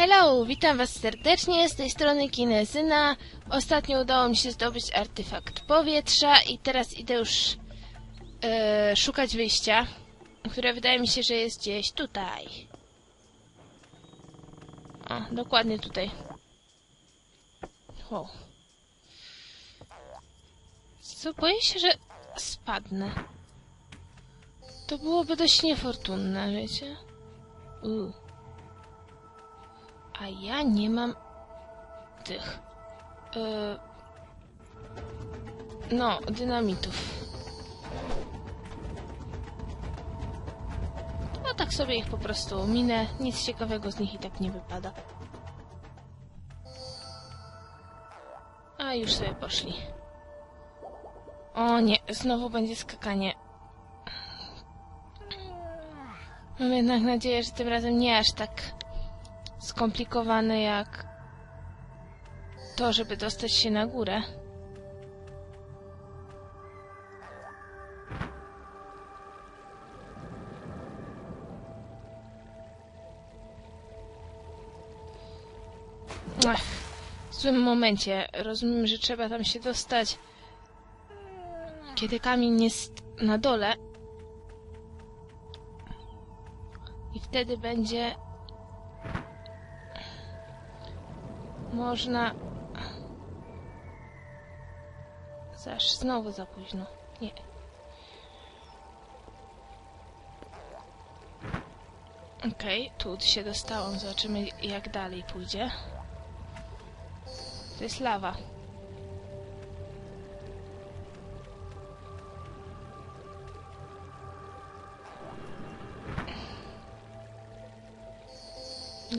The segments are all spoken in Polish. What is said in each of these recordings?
Hello, witam was serdecznie, z tej strony Kinezyna. Ostatnio udało mi się zdobyć artefakt powietrza i teraz idę już e, szukać wyjścia, które wydaje mi się, że jest gdzieś tutaj. O, dokładnie tutaj. Wow. Co, boję się, że spadnę. To byłoby dość niefortunne, wiecie? Uuu. A ja nie mam tych. Yy, no, dynamitów. No tak sobie ich po prostu minę. Nic ciekawego z nich i tak nie wypada. A już sobie poszli. O nie, znowu będzie skakanie. Mam jednak nadzieję, że tym razem nie aż tak skomplikowane jak to, żeby dostać się na górę. Ech, w złym momencie. Rozumiem, że trzeba tam się dostać, kiedy kamień jest na dole. I wtedy będzie można... Zaż, znowu za późno. Nie. Okej, okay, tu się dostałam. Zobaczymy, jak dalej pójdzie. To jest lawa.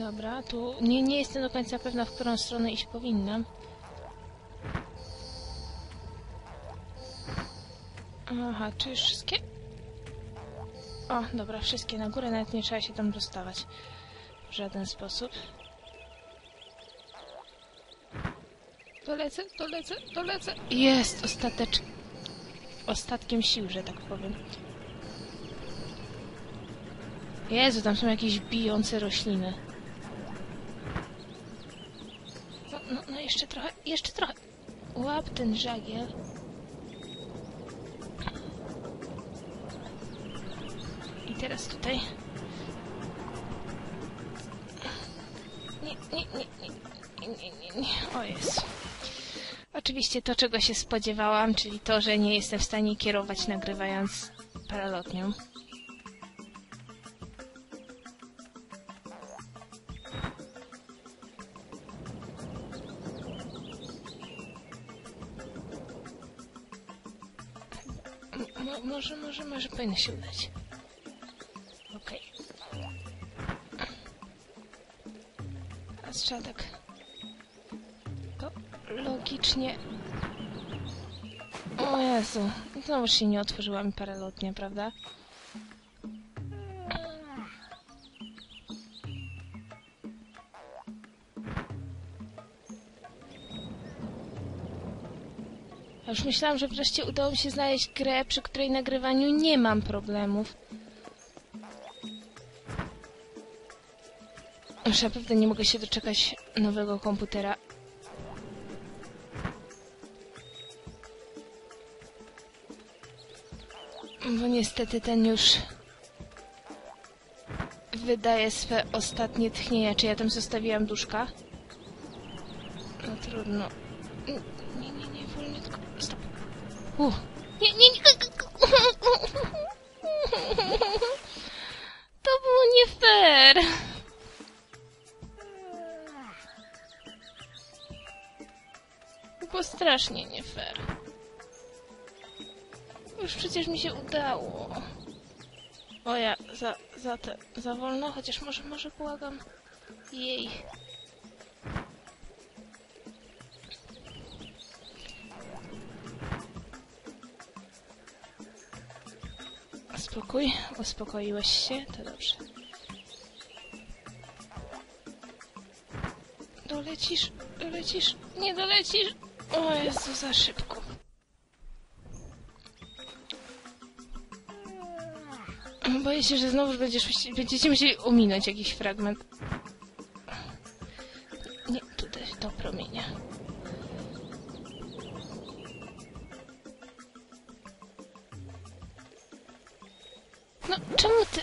Dobra, tu nie, nie jestem do końca pewna, w którą stronę iść powinnam. Aha, czy już wszystkie? O, dobra, wszystkie na górę, nawet nie trzeba się tam dostawać. W żaden sposób. Dolecę, dolecę, dolecę. Jest, ostatecz... Ostatkiem sił, że tak powiem. Jezu, tam są jakieś bijące rośliny. No, no, no jeszcze trochę, jeszcze trochę. Łap ten żagiel. I teraz tutaj. Nie, nie, nie, nie, nie, nie, nie. O jest. Oczywiście to, czego się spodziewałam, czyli to, że nie jestem w stanie kierować nagrywając paralotnią. Może, może, może powinno się udać. Okej. Okay. Teraz trzeba tak... To logicznie... O Jezu, znowu się nie otworzyła mi paralotnia, prawda? Już myślałam, że wreszcie udało mi się znaleźć grę, przy której nagrywaniu nie mam problemów. Już naprawdę nie mogę się doczekać nowego komputera. Bo niestety ten już wydaje swe ostatnie tchnienia. Czy ja tam zostawiłam duszka? No trudno. Nie, nie, nie, wolniutko. Stop. Uh. Nie, nie, nie. To było nie fair. Było strasznie nie fair. Już przecież mi się udało. O ja, za, za te, za wolno, chociaż może, może błagam. Jej. Spokój, uspokoiłeś się, to dobrze. Dolecisz, dolecisz, nie dolecisz. O Jezu, za szybko. Boję się, że znowu będziesz, będziecie musieli ominąć jakiś fragment. No, czemu ty...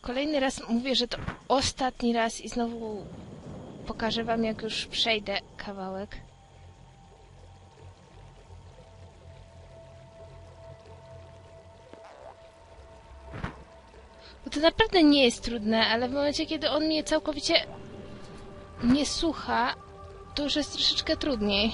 Kolejny raz mówię, że to ostatni raz i znowu pokażę wam, jak już przejdę kawałek. Bo to naprawdę nie jest trudne, ale w momencie, kiedy on mnie całkowicie nie słucha, to już jest troszeczkę trudniej.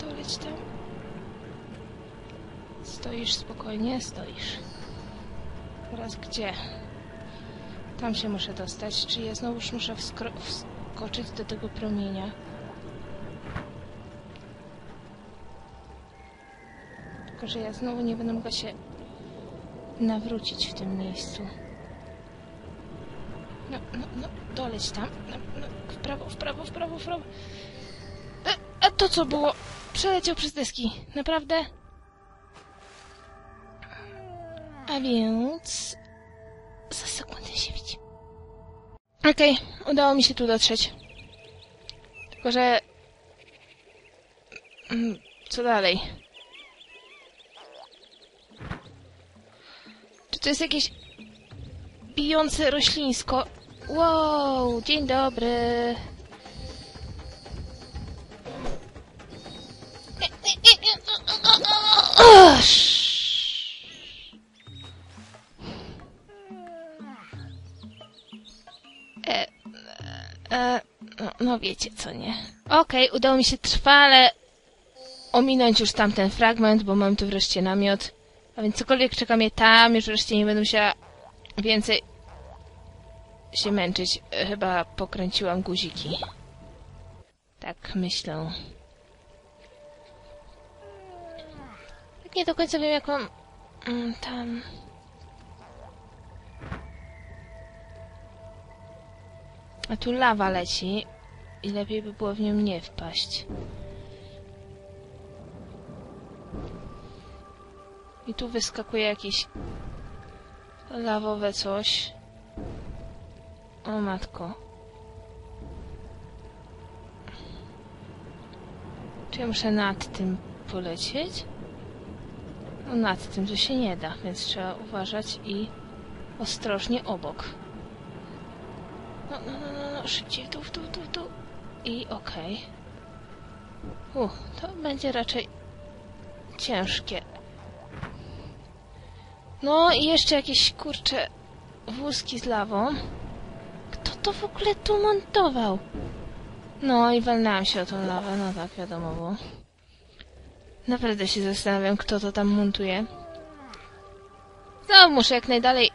Doleć tam. Stoisz spokojnie, stoisz. Teraz gdzie? Tam się muszę dostać. Czy ja znowuż muszę wskoczyć do tego promienia? Tylko, że ja znowu nie będę mogła się nawrócić w tym miejscu. No, no, no, doleć tam. No, no, w prawo, w prawo, w prawo, w prawo. A, a to co było? Przeleciał przez deski. Naprawdę? A więc... Za sekundę się widzi. Okej, udało mi się tu dotrzeć. Tylko, że... Mm, Co dalej? To jest jakieś bijące roślińsko? Wow, dzień dobry. No, no wiecie co, nie? Okej, udało mi się trwale ominąć już tamten fragment, bo mam tu wreszcie namiot. A więc cokolwiek czeka mnie tam, już wreszcie nie będę musiała więcej się męczyć. E, Chyba pokręciłam guziki. Tak myślę. Tak nie do końca wiem, jak mam mm, tam... A tu lawa leci i lepiej by było w nią nie wpaść. I tu wyskakuje jakieś lawowe coś. O matko. Czy ja muszę nad tym polecieć? No nad tym to się nie da, więc trzeba uważać i ostrożnie obok. No, no, no, no, no szybciej w dół, w dół. I okej. Okay. to będzie raczej ciężkie. No i jeszcze jakieś, kurcze, wózki z lawą. Kto to w ogóle tu montował? No i walnęłam się o tą lawę, no tak, wiadomo było. Naprawdę się zastanawiam, kto to tam montuje. No, muszę jak najdalej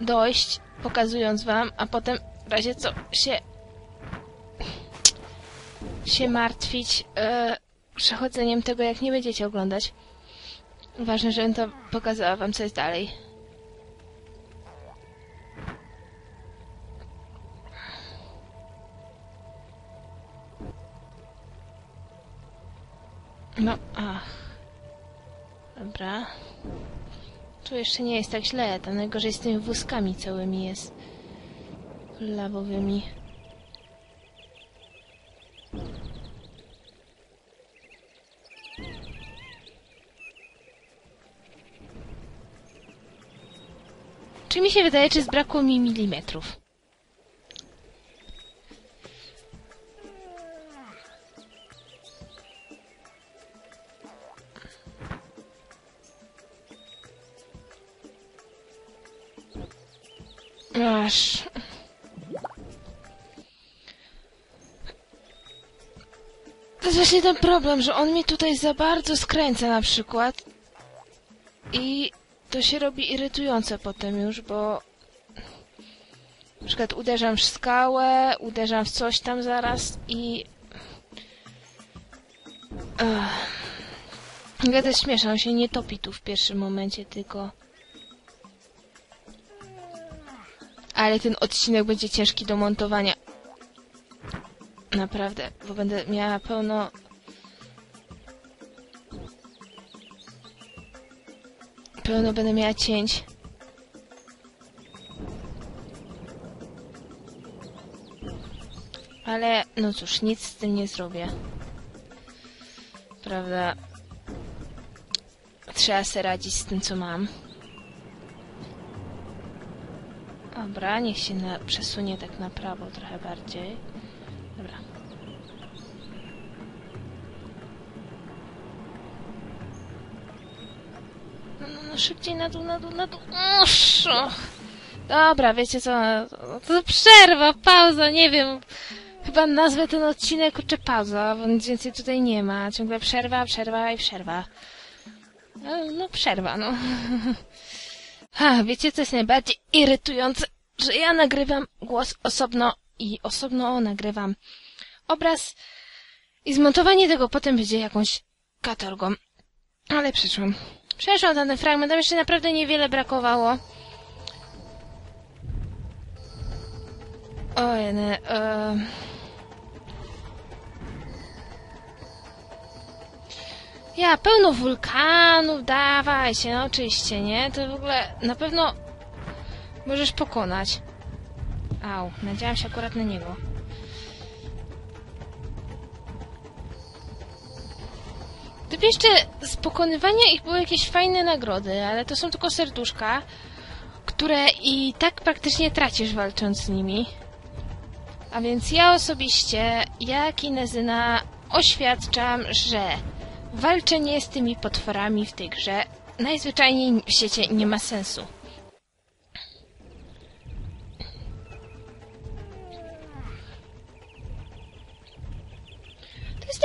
dojść, pokazując wam, a potem w razie co się się martwić e, przechodzeniem tego, jak nie będziecie oglądać. Ważne, żebym to pokazała wam, co jest dalej. No, ach. Dobra. Tu jeszcze nie jest tak źle. Tam najgorzej z tymi wózkami całymi jest. Lawowymi. Czy mi się wydaje, czy zbrakło mi milimetrów? Aż. To jest właśnie ten problem, że on mnie tutaj za bardzo skręca na przykład. I to się robi irytujące potem już, bo na przykład uderzam w skałę, uderzam w coś tam zaraz i... Ech. Ja też on się nie topi tu w pierwszym momencie, tylko... Ale ten odcinek będzie ciężki do montowania. Naprawdę, bo będę miała pełno... Pełno będę miała cięć. Ale, no cóż, nic z tym nie zrobię. Prawda? Trzeba sobie radzić z tym, co mam. Dobra, niech się na, przesunie tak na prawo trochę bardziej. Dobra. No, no, no szybciej na dół, na dół, na dół. Uż. Dobra, wiecie co? To, to przerwa, pauza, nie wiem. Chyba nazwę ten odcinek czy pauza, bo nic więcej tutaj nie ma. Ciągle przerwa, przerwa i przerwa. No, no przerwa, no. Ha, wiecie co jest najbardziej irytujące? Że ja nagrywam głos osobno i osobno nagrywam obraz i zmontowanie tego potem będzie jakąś katorgą. Ale przeszłam. Przeszłam ten fragment, tam jeszcze naprawdę niewiele brakowało. Oj, ne, e... Ja, pełno wulkanów, dawaj się, no oczywiście, nie? To w ogóle na pewno możesz pokonać. Au, nadziałam się akurat na niego. Gdyby jeszcze z pokonywania ich były jakieś fajne nagrody, ale to są tylko serduszka, które i tak praktycznie tracisz walcząc z nimi. A więc ja osobiście, ja Kinezyna, oświadczam, że walczenie z tymi potworami w tej grze najzwyczajniej w świecie nie ma sensu.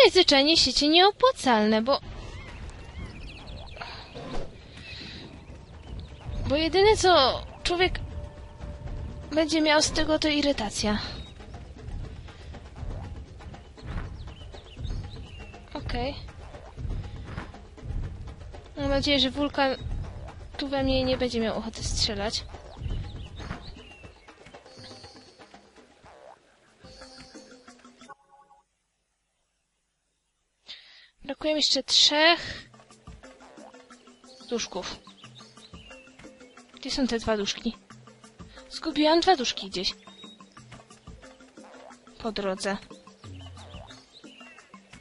Jest najzwyczajniej w świecie nieopłacalne, bo... Bo jedyne co człowiek będzie miał z tego to irytacja. Okej. Okay. Mam nadzieję, że wulkan tu we mnie nie będzie miał ochoty strzelać. Mi jeszcze trzech duszków. Gdzie są te dwa duszki? Zgubiłam dwa duszki gdzieś. Po drodze.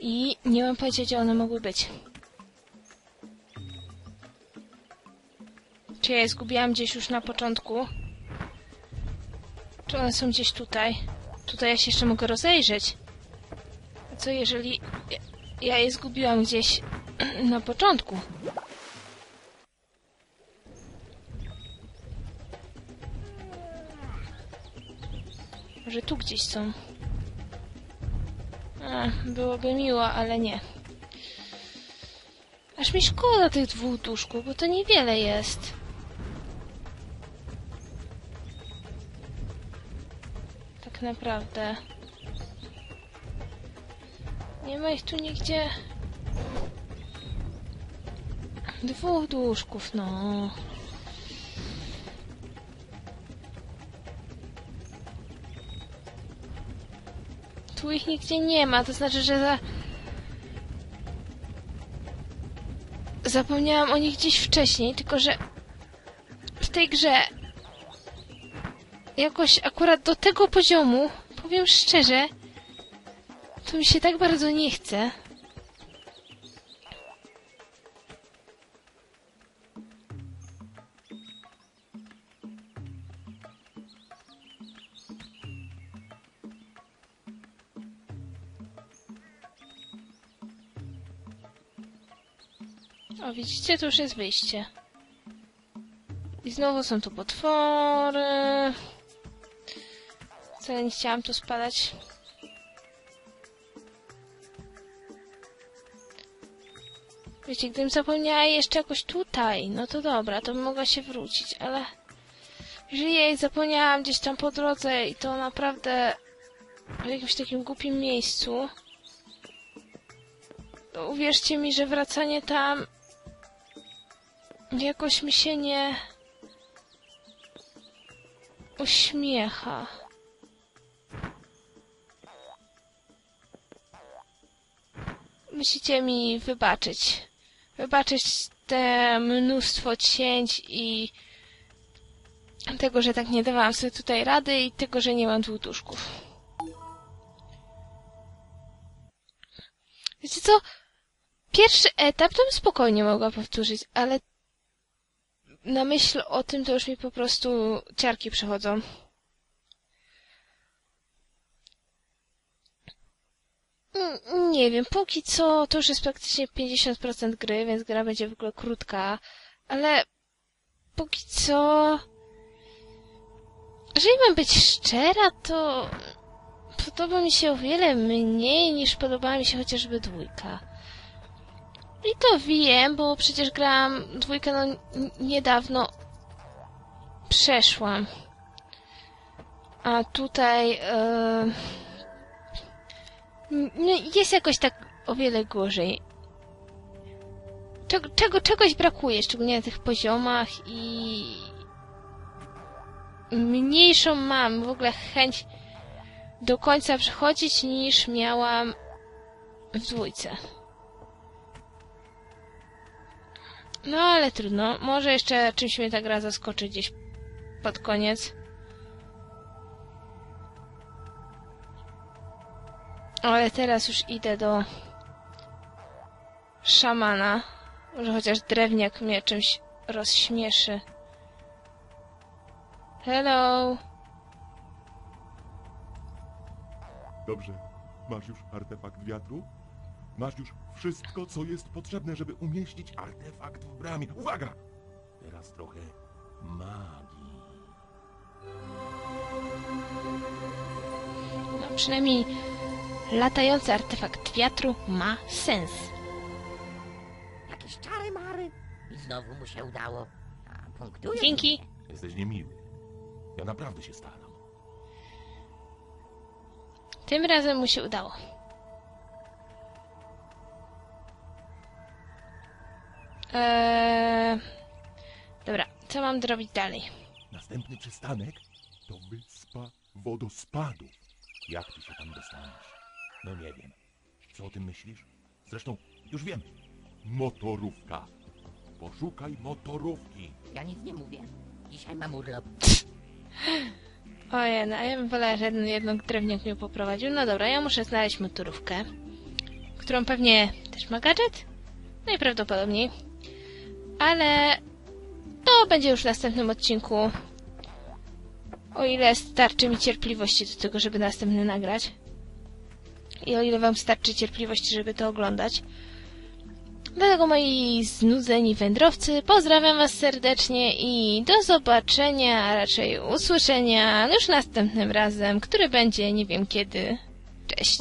I nie mam pojęcia, gdzie one mogły być. Czy ja je zgubiłam gdzieś już na początku? Czy one są gdzieś tutaj? Tutaj ja się jeszcze mogę rozejrzeć. A co jeżeli ja je zgubiłam gdzieś na początku? Może tu gdzieś są. A, byłoby miło, ale nie. Aż mi szkoda tych dwóch duszków, bo to niewiele jest. Tak naprawdę. Nie ma ich tu nigdzie. Dwóch duszków, no. Tu ich nigdzie nie ma, to znaczy, że za... Zapomniałam o nich gdzieś wcześniej, tylko że w tej grze jakoś akurat do tego poziomu, powiem szczerze, to mi się tak bardzo nie chce. O, widzicie, to już jest wyjście. I znowu są tu potwory. Wcale nie chciałam tu spadać. Wiecie, gdybym zapomniała jeszcze jakoś tutaj, no to dobra, to bym mogła się wrócić, ale... Jeżeli jej zapomniałam gdzieś tam po drodze i to naprawdę w jakimś takim głupim miejscu, to uwierzcie mi, że wracanie tam jakoś mi się nie... uśmiecha. Musicie mi wybaczyć. Wybaczyć te mnóstwo cięć i tego, że tak nie dawałam sobie tutaj rady i tego, że nie mam dwóch duszków. Wiecie co? Pierwszy etap to bym spokojnie mogła powtórzyć, ale na myśl o tym to już mi po prostu ciarki przechodzą. Nie wiem, póki co to już jest praktycznie 50% gry, więc gra będzie w ogóle krótka, ale póki co... Jeżeli mam być szczera, to podoba mi się o wiele mniej niż podobała mi się chociażby dwójka. I to wiem, bo przecież grałam dwójkę no niedawno przeszłam. A tutaj no, jest jakoś tak o wiele gorzej. Czego, czego, czegoś brakuje, szczególnie na tych poziomach i mniejszą mam w ogóle chęć do końca przechodzić niż miałam w dwójce. No ale trudno. Może jeszcze czymś mnie ta gra zaskoczy gdzieś pod koniec. Ale teraz już idę do szamana. Może chociaż drewniak mnie czymś rozśmieszy. Hello! Dobrze. Masz już artefakt wiatru? Masz już wszystko, co jest potrzebne, żeby umieścić artefakt w bramie. Uwaga! Teraz trochę magii. No przynajmniej latający artefakt wiatru ma sens. Jakieś czary mary. I znowu mu się udało. A punktuje. Dzięki. Jesteś niemiły. Ja naprawdę się staram. Tym razem mu się udało. Eee... Dobra, co mam zrobić dalej? Następny przystanek to wyspa wodospadów. Jak ty się tam dostaniesz? No nie wiem. Co o tym myślisz? Zresztą już wiem. Motorówka. Poszukaj motorówki. Ja nic nie mówię. Dzisiaj mam urlop. Ojej, no a ja bym wolała, że jeden, jednak drewniak mnie poprowadził. No dobra, ja muszę znaleźć motorówkę, którą pewnie też ma gadżet? Najprawdopodobniej. Ale to będzie już w następnym odcinku. O ile starczy mi cierpliwości do tego, żeby następny nagrać. I o ile wam starczy cierpliwości, żeby to oglądać. Dlatego moi znudzeni wędrowcy, pozdrawiam was serdecznie i do zobaczenia, a raczej usłyszenia już następnym razem, który będzie nie wiem kiedy. Cześć.